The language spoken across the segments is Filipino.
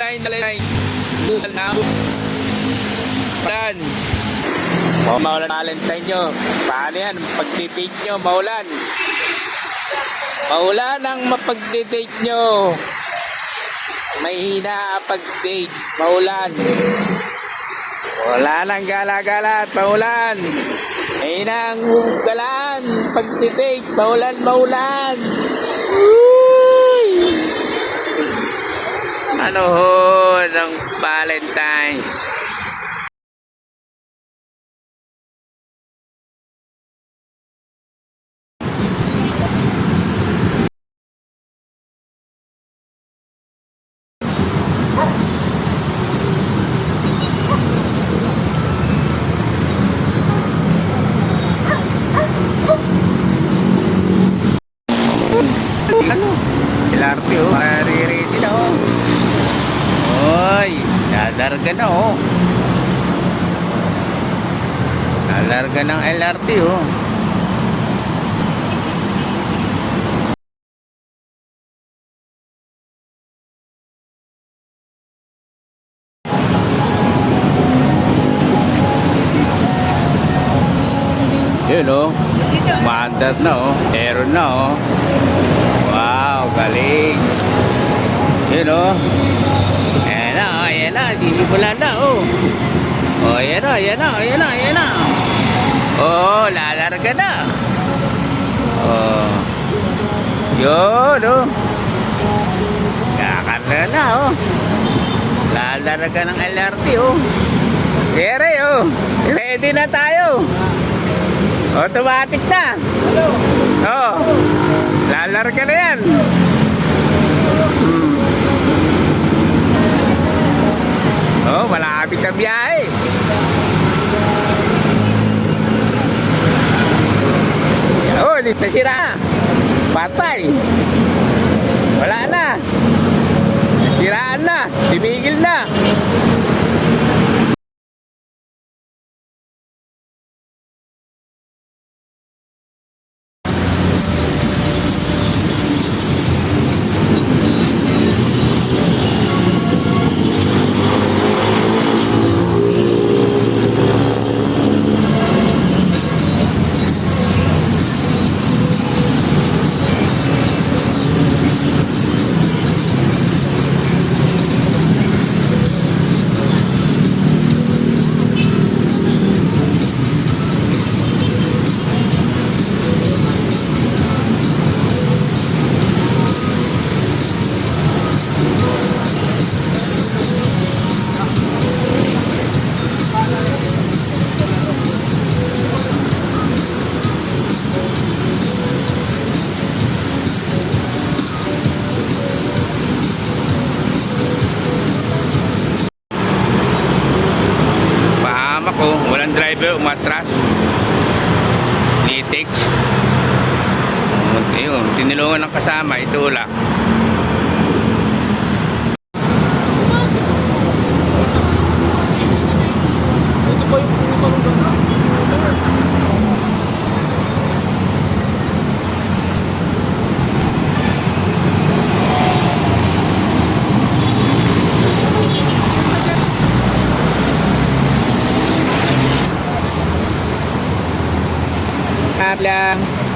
Line, line. Bukan na. Pan. O, maulan Valentine nyo. Paano yan? Pagtitake nyo, maulan. Maulan ang mapagtitake nyo. May hina pag-date. Maulan. Wala nang gala-gala at maulan. May nang galaan. Pagtitake. Maulan, maulan. Manood ng Valentine's. Lalarga ng LRT oh. Yun oh. Maandar na oh. Meron na oh. Wow, galing. Yun oh. Ayan na, oh, ayan na. Bibula na oh. Oh, ayan na, ayan na, ayan na, ayan na. Oh, lalarga na. Oh. Yun oh. Kakarga na oh. Lalarga ng LRT oh. Kere oh. Ready na tayo. Automatic na. Oh. Lalarga na yan. Hmm. Oh, malapit na biyahe. Nasira. Patay. Wala na. Siraan na. Timigil na. Tinulungan ng kasama. Itulak. Habla.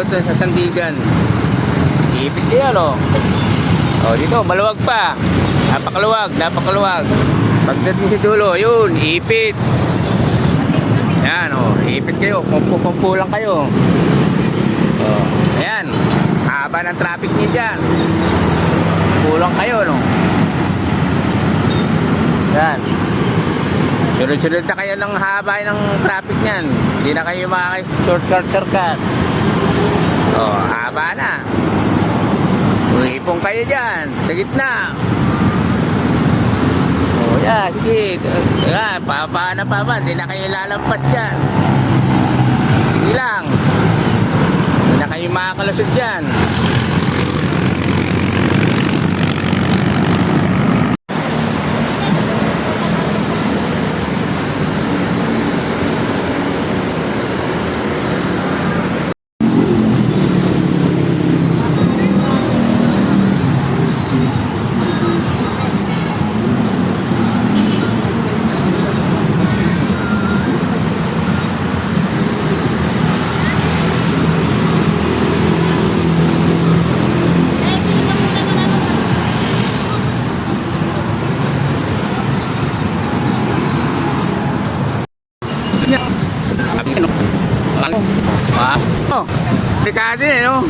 Mag-yuyoto sa sandigan. Ipit yan o. O dito, maluwag pa. Napakaluwag, napakaluwag. Pagdating sa dulo, yun, ipit. Yan o, ipit kayo. Kumpu-kumpu lang kayo. O, ayan. Haba ng traffic niya dyan. Kulang kayo, no? Yan. Sunod-sunod na kayo ng haba ng traffic niyan. Hindi na kayo makaka-shortcut, shortcut. Oh, haba na. Uipong kayo dyan, sa gitna. Oh, yeah, sige. Teka, papa na pa ba? Hindi na kayo lalampas dyan. Sige lang. Hindi na kayo makakalusot dyan. Oh, dekade eh, no?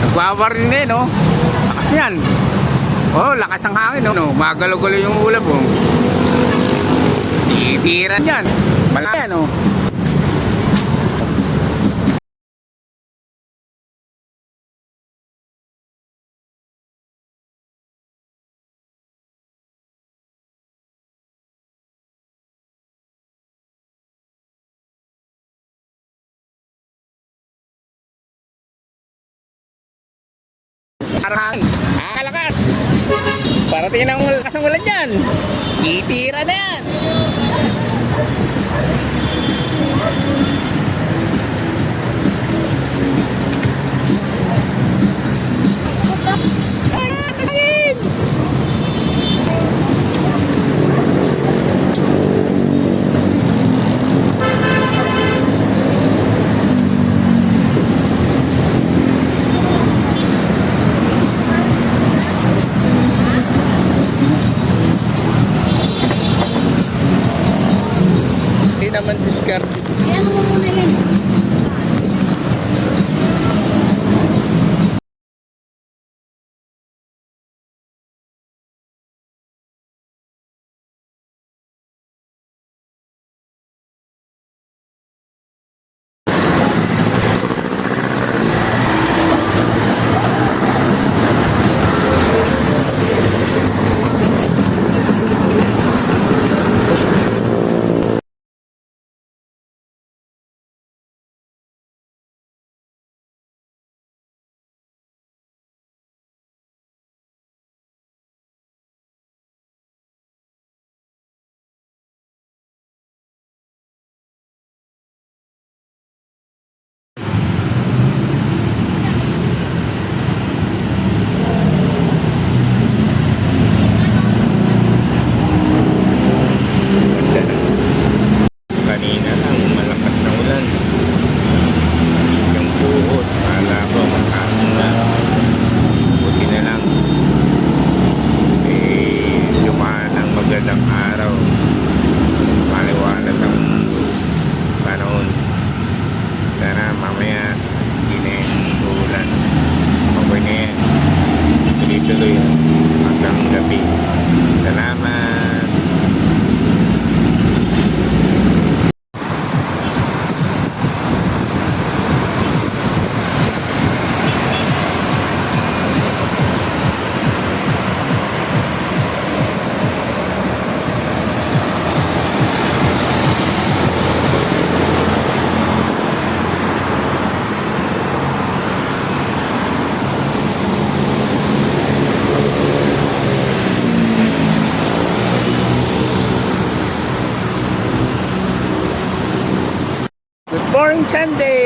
Nagwawar din eh, no? Yan. Oh, lakas ng hangin, no? Magalo-galo yung ulap, oh. Titiran yan. Malaki yan, Parang ah, kalakas. Parating ng lakas ng ulan yan. Titira na yan. Naman discard. Ano Sunday!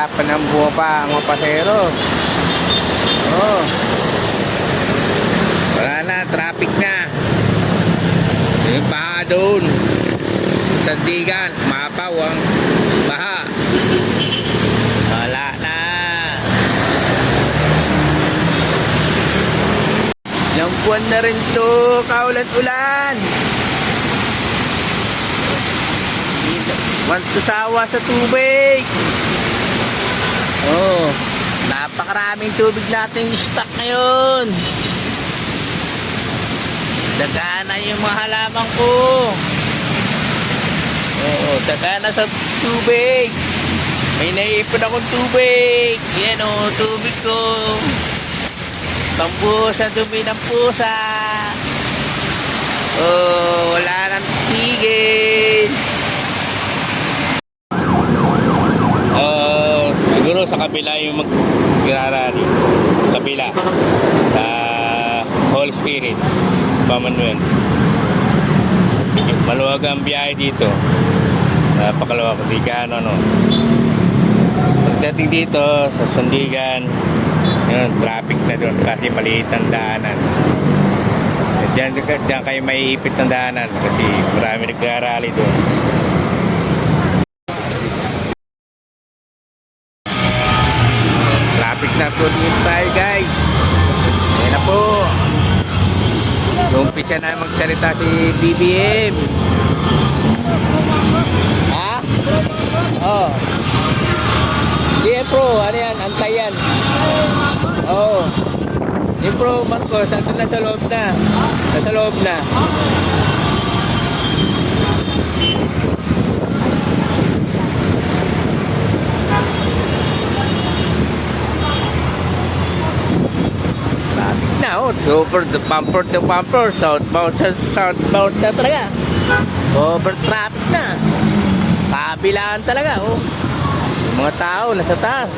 Mahirapan ng buha pa ang mga. Oh. Wala na, traffic na. Yung baha doon. Sandigan, mapaw ang baha. Wala na. Ilang buwan na rin to, kaulan-ulan. Want to sawa sa tubig. Oh, napakaraming tubig natin stock ngayon. Dagana yung mga halaman ko. Oo, dagana sa tubig. May naipon akong tubig. Yan o, tubig ko. Pambuhos sa dumi ng pusa. Oh, wala nang tigil. Uh, siguro sa kabila yung mag-grarari. Kabila. Sa Holy Spirit. Pamanuel. Maluwag ang biyahe dito. Napakaluwag. Di ka ano, no. Pagdating dito sa Sandigan, yun, traffic na doon kasi maliit ang daanan. Diyan, diyan kayo maiipit ng daanan kasi marami nagrarally doon. Umpisa na magsalita si BBM. Ha? Oh. Hindi yan pro, ano yan, antay yan. Oo. Oh. Yung pro Marcos, nandun na sa loob na. Nasa loob na. Oh. Super the bumper to bumper. Southbound sa southbound na talaga. Over traffic na. Kabilaan talaga oh. Yung mga tao nasa taas.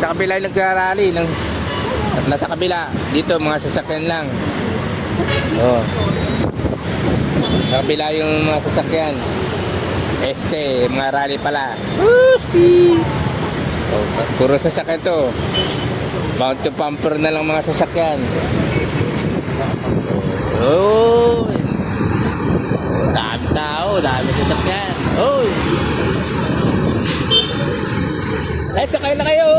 Sa kabila yung nagrarally ng at nasa kabila dito mga sasakyan lang. Oh. Sa kabila yung mga sasakyan. Este, mga rally pala. Usti. Oh, puro sasakyan to. Bound to pumper na lang mga sasakyan. Oh. Dami tao, dami sasakyan. Oh. Ay, sakay na kayo.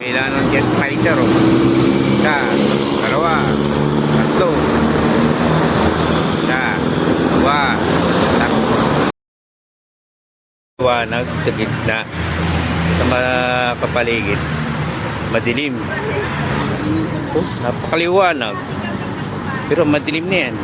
Kailangan ng jet fighter, oh. Liwanag sa gitna sa mga. Madilim. Oh, napakaliwanag. Pero madilim na yan.